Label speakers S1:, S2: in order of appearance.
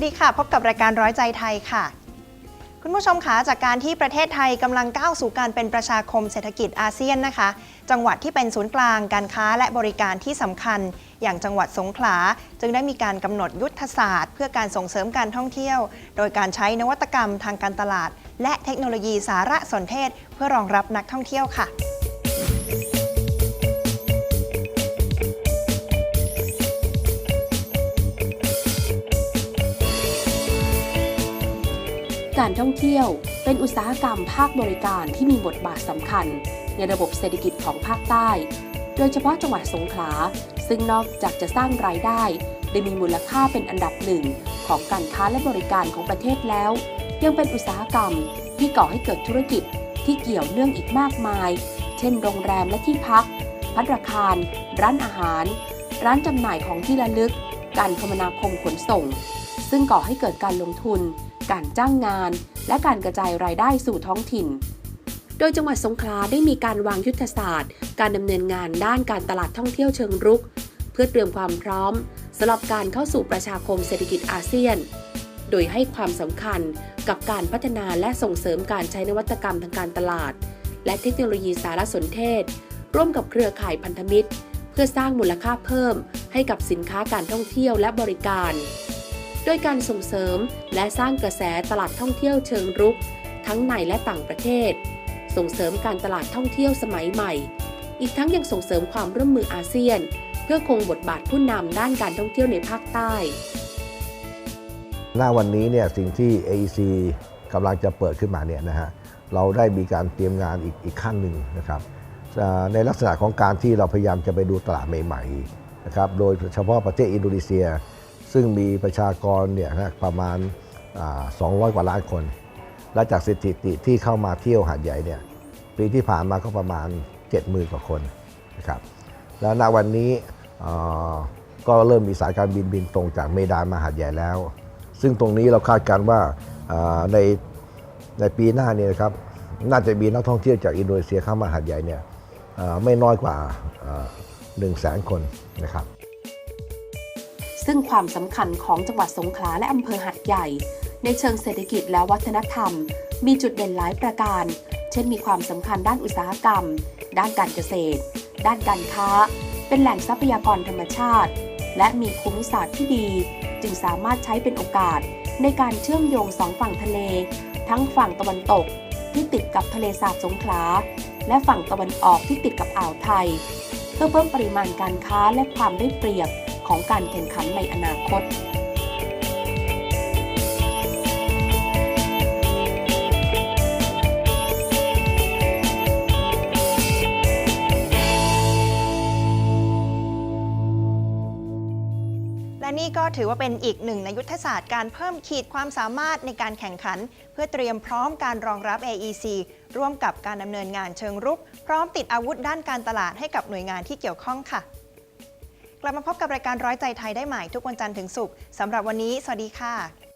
S1: วัสดีค่ะ พบกับรายการร้อยใจไทยค่ะ คุณผู้ชมคะจากการที่ประเทศไทยกำลังก้าวสู่การเป็นประชาคมเศรษฐกิจอาเซียนนะคะ จังหวัดที่เป็นศูนย์กลางการค้าและบริการที่สำคัญ อย่างจังหวัดสงขลา จึงได้มีการกำหนดยุทธศาสตร์ เพื่อการส่งเสริมการท่องเที่ยว โดยการใช้นวัตกรรมทางการตลาด และเทคโนโลยีสารสนเทศ เพื่อรองรับนักท่องเที่ยวค่ะ
S2: การท่องเที่ยว เป็นอุตสาหกรรมภาคบริการที่มีบทบาทสำคัญ ในระบบเศรษฐกิจของภาคใต้ โดยเฉพาะจังหวัดสงขลา ซึ่งนอกจากจะสร้างรายได้ ได้มีมูลค่าเป็นอันดับหนึ่งของการค้าและบริการของประเทศแล้ว ยังเป็นอุตสาหกรรมที่ก่อให้เกิดธุรกิจที่เกี่ยวเนื่องอีกมากมาย เช่น โรงแรมและที่พัก พัตตาคาร ร้านอาหาร ร้านจำหน่ายของที่ระลึก การคมนาคมขนส่ง ซึ่งก่อให้เกิดการลงทุน การจ้างงาน และการกระจายรายได้สู่ท้องถิ่น โดยจังหวัดสงขลาได้มีการวางยุทธศาสตร์ การดำเนินงานด้านการตลาดท่องเที่ยวเชิงรุก เพื่อเตรียมความพร้อมสำหรับการเข้าสู่ประชาคมเศรษฐกิจอาเซียน โดยให้ความสำคัญกับการพัฒนาและส่งเสริมการใช้นวัตกรรมทางการตลาด และเทคโนโลยีสารสนเทศ ร่วมกับเครือข่ายพันธมิตร เพื่อสร้างมูลค่าเพิ่ม ให้กับสินค้าการท่องเที่ยวและบริการ ดยการส่งเสริมและสร้างกระแสตลาดท่องเที่ยวเชิงรุก ทั้งในและต่างประเทศ ส่งเสริมการตลาดท่องเที่ยวสมัยใหม่ อีกทั้งยังส่งเสริมความร่วมมืออาเซียน เพื่อคงบทบาทผู้นำด้านการท่องเที่ยวในภาคใต้
S3: หน้าวันนี้เนี่ยสิ่งที่ AEC กำลังจะเปิดขึ้นมาเนี่ยนะฮะเราได้มีการเตรียมงานอีกอีกขั้นหนึ่งนะครับในลักษณะของการที่เราพยายามจะไปดูตลาดใหม่ๆนะครับโดยเฉพาะประเทศอินโดนีเซีย ซึ่งมีประชากรเนี่ยนะประมาณ 200 กว่าล้านคน และจากสถิติที่เข้ามาเที่ยวหาดใหญ่เนี่ยปีที่ผ่านมาก็ประมาณ 70,000 กว่าคนนะครับแล้วณวันนี้ก็เริ่มมีสายการบินบินตรงจากเมดานมาหาดใหญ่แล้ว ซึ่งตรงนี้เราคาดการณ์ว่าในในปีหน้าเนี่ยนะครับน่าจะมีนักท่องเที่ยวจากอินโดนีเซียเข้ามาหาดใหญ่เนี่ยไม่น้อยกว่า1นึ่งแสนคนนะครับ
S2: ซึ่งความสำคัญของจังหวัดสงขลาและอำเภอหัดใหญ่ ในเชิงเศรษฐกิจและวัฒนธรรม มีจุดเด่นหลายประการ เช่นมีความสำคัญด้านอุตสาหกรรม ด้านการเกษตร ด้านการค้า เป็นแหล่งทรัพยากรธรรมชาติ และมีภูมิศาสตร์ที่ดี จึงสามารถใช้เป็นโอกาส ในการเชื่อมโยงสองฝั่งทะเล ทั้งฝั่งตะวันตกที่ติดกับทะเลสาบสงขลา และฝั่งตะวันออกที่ติดกับอ่าวไทย เพื่อเพิ่มปริมาณการค้าและความได้เปรียบ ของการแข่งขันในอนาคต
S1: และนี่ก็ถือว่าเป็นอีกหนึ่งในยุทธศาสตร์การเพิ่มขีดความสามารถในการแข่งขัน เพื่อเตรียมพร้อมการรองรับ AEC ร่วมกับการดำเนินงานเชิงรุก พร้อมติดอาวุธด้านการตลาดให้กับหน่วยงานที่เกี่ยวข้องค่ะ กลับมาพบกับรายการร้อยใจไทยได้ใหม่ทุกวันจันทร์ถึงศุกร์สำหรับวันนี้ สวัสดีค่ะ